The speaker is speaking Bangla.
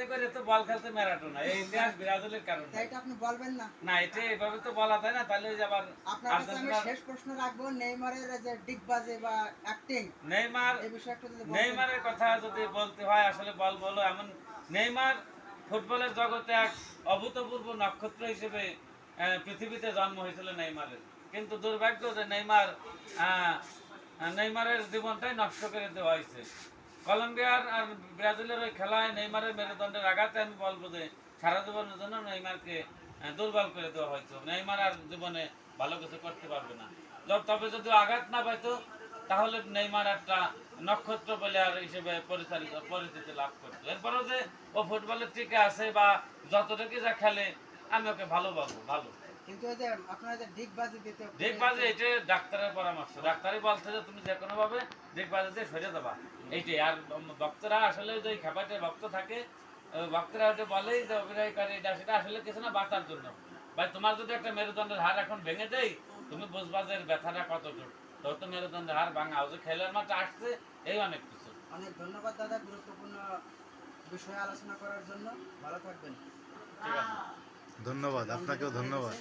যাতে করে তো বল খেলতে ম্যারাডোনা। এই ইতিহাস ব্রাজিলের কারণে। এটা আপনি বলবেন না। না এটা এভাবে তো বলা যায় না তাহলে যে আবার আপনার কাছে আমি শেষ প্রশ্ন রাখব নেইমারের যে ডিগবাজি বা অ্যাক্টিং নেইমার এই বিষয়ে একটু যদি নেইমারের কথা যদি বলতে হয় আসলে বল বলো এমন নেইমার ফুটবলের জগতে এক অভূতপূর্ব নক্ষত্র হিসেবে পৃথিবীতে জন্ম হয়েছিল নেইমারের। কিন্তু দুর্ভাগ্য যে নেইমার নেইমারের জীবনটাই নষ্ট করে দেওয়া হয়েছে। কলম্বিয়ার আর ব্রাজিলের ওই খেলায় নেইমারের মেরুদণ্ডের আঘাতে আমি বলব যে সারা জীবনের জন্য নেইমারকে দুর্বল করে দেওয়া হয়েছে। নেইমার আর জীবনে ভালো কিছু করতে পারবে না। তবে যদি আঘাত না পাইতো, তাহলে নেইমার একটা নক্ষত্র প্লেয়ার হিসেবে পরিচালিত, পরিচিতি লাভ করতো। এরপরও যে ও ফুটবলের টিকে আছে বা যতটুকু যা খেলে, আমি ওকে ভালো পাবো ভালো। কিন্তু ওই যে আপনারা যে ডিগবাজি দিতে দেখবাজে এটা ডাক্তারের পরামর্শ। ডাক্তারই বলছে যে তুমি যে কোনো ভাবে দিয়ে সরে দেবা এইটাই। আর ভক্তরা আসলে যে খেপাটে ভক্ত থাকে ওই ভক্তরা ওটা বলেই যে অভিনয় করে এটা সেটা আসলে কিছু না বাঁচার জন্য। ভাই তোমার যদি একটা মেরুদণ্ডের হাড় এখন ভেঙে দেয় তুমি বুঝবা যে ব্যথাটা কতটুকু। তোর তো মেরুদণ্ডের হাড় ভাঙা। যে খেলার মাঠে আসছে এই অনেক কিছু। অনেক ধন্যবাদ দাদা গুরুত্বপূর্ণ বিষয়ে আলোচনা করার জন্য। ভালো থাকবেন। ঠিক আছে। ধন্যবাদ। আপনাকেও ধন্যবাদ।